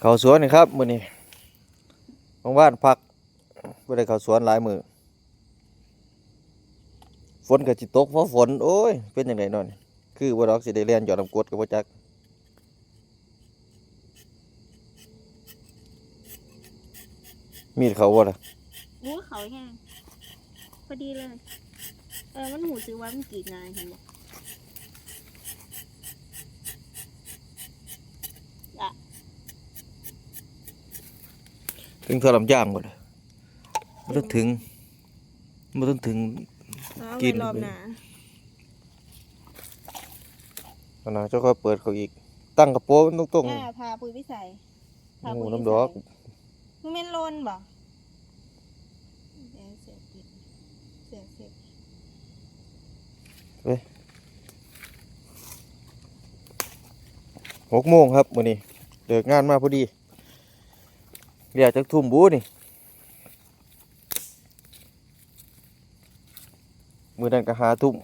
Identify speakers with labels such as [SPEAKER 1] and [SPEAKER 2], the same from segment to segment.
[SPEAKER 1] เขาสวนนี่ครับมื้อนี้ว่านพักบ่ได้เข้าสวนหลายมือฝนก็สิตกเพราะฝนโอ้ยเป็นจังไดเนาะนี่คือบ่ดอกสิได้เรียนหยอดน้ำกรดก็บ่จักมีดเขาบ่ล่ะ
[SPEAKER 2] อู้เขาแห้งพอดีเลย เออมันหูซื้อว่ามันกรีดง่ายเห็นไหม
[SPEAKER 1] ถึงเท่าลำย่างบ่ล่ะบ่ต้องถึงบ่ต้องถึงกิน
[SPEAKER 2] รอบหนา
[SPEAKER 1] ขนาดเจ้าค่อยเปิดเขาอีก ตั้งกระโปรงมันตรง
[SPEAKER 2] อ่าพาปุยวิสัย
[SPEAKER 1] ๆ
[SPEAKER 2] พา
[SPEAKER 1] หมู
[SPEAKER 2] ปุย
[SPEAKER 1] น้ำดอก
[SPEAKER 2] มันเป็นโลนบ่เดี๋ยวเสียติดเสียเสีย
[SPEAKER 1] หกโมงครับมื้อนี้เลิกงานมาพอดี เรียกจักทุ่มบูนี่มือนั้นก็หาทุ่ม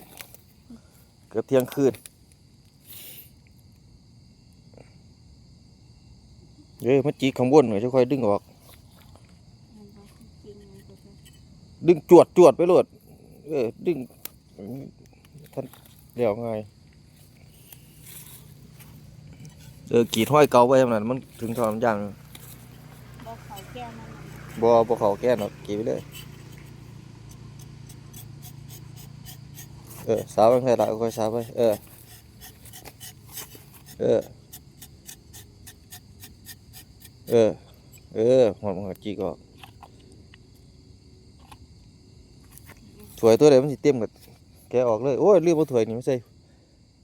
[SPEAKER 1] เกือบเที่ยงคืนเอ้ยมันจีข้างบนหน่อยจะค่อยดึงออก ดึงจวดจวดไปโลดเออดึงท่านเรียวง่ายเออกีดห้อยเกาไว้ทำนั้นมันถึงทำอย่าง
[SPEAKER 2] บอกเขาแก้มันน่ะ
[SPEAKER 1] บ่บ่เขาแก้นหรอกกรีดไปเลย เออสาวไปให้ละค่อยสาวไปเออ เออ เออ เออหัวมันก็จีกออกถวยตัวใดมันสิเต็มกับแกะออกเลย โอ้ยลืมเอาถวยนี่ไม่ใส่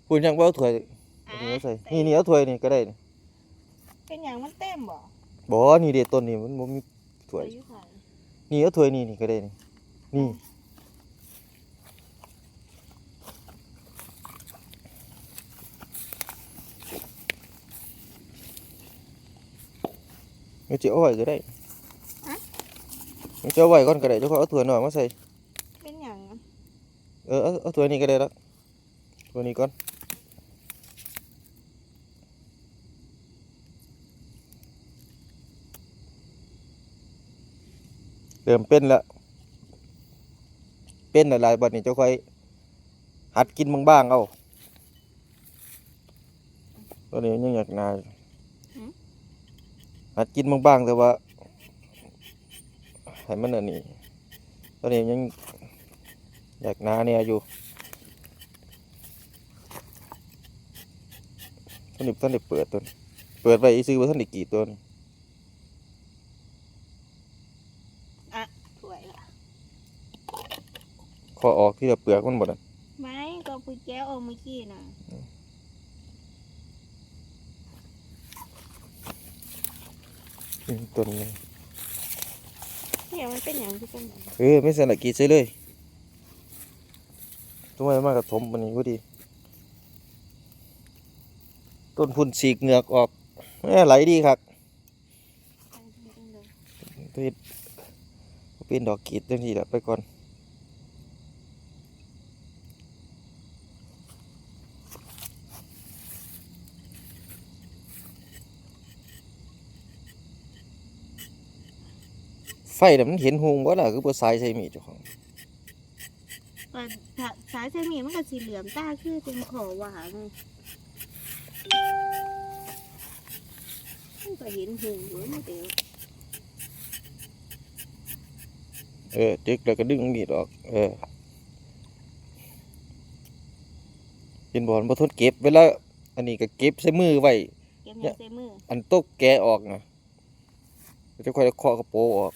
[SPEAKER 1] พูดยังว่าเอาถวยนี่
[SPEAKER 2] อ่า
[SPEAKER 1] ไม่ใส่นี่นี่เอาถวยนี่ก็ได้นี่
[SPEAKER 2] เป็นอย่างมันเต็มบ่
[SPEAKER 1] บ่นี่เด็ดต้นนี่มันบ่มีถวย
[SPEAKER 2] ไปอยู่ไส
[SPEAKER 1] นี่เอาถวยนี่นี่ก็ได้นี่นี่มันจะเอาไว้ก็ได้มันจะเอาไว้ก่อนก็ได้เดี๋ยวค่อยเอาถวยหน่อยมาใส่
[SPEAKER 2] เป็นอย่างอะ
[SPEAKER 1] เออเอาเอาถวยนี่ก็ได้แล้วถวยนี้ก่อน เริ่มเป็นแล้ว เป็นหลายๆบัดนี้เจ้าค่อยหัดกินบ้างๆเอาตอนนี้ยังอยากนายหัดกินบ้างๆแต่ว่าให้มันอันนี้ตอนนี้ยังอยากนาเนี่ยอยู่ท่านนี้ท่านได้เปิดตัวนี้เปิดไปอีซื้อว่าท่านได้กี่ตัวนี่
[SPEAKER 2] ถ้วยละ
[SPEAKER 1] ขอออกที่ละเปลือกมันหมดอะ
[SPEAKER 2] ไม่ก็ปุยแก้วเอาเมื่อกี้น่ะ
[SPEAKER 1] อืมตัวนี้
[SPEAKER 2] เนี่ยมันเป็นอย่างที่เป็นอย่าง
[SPEAKER 1] เออไม่ใส่ละกี่ใส่เลยตัวไม่มากระทมมันนี้พอดี ต้นพุ่นสีกเหงือกออกแหม่ไหลดีครับตัวเฮ็ดเป็นดอกกีดจังทีละไปก่อน ฟน่ะมันเห็นหุงบ่ล่ะคือบ่สายใส่มีดเจ้าของ
[SPEAKER 2] ก็ถ้าสายเซมีมันก็สีเหลืองตาคือเป็นขอหวานมันก็เห็นหูอยู่มันเดียว
[SPEAKER 1] เออจึกแล้วก็ดึงมีดออก เออเห็นบ่มันบ่ทนเก็บเวลาอันนี้ก็เก็บใส่มือไว้
[SPEAKER 2] เก็บเงินใส่มือ
[SPEAKER 1] อันตกแกะออกนะจะค่อยเคาะกระโปรงออก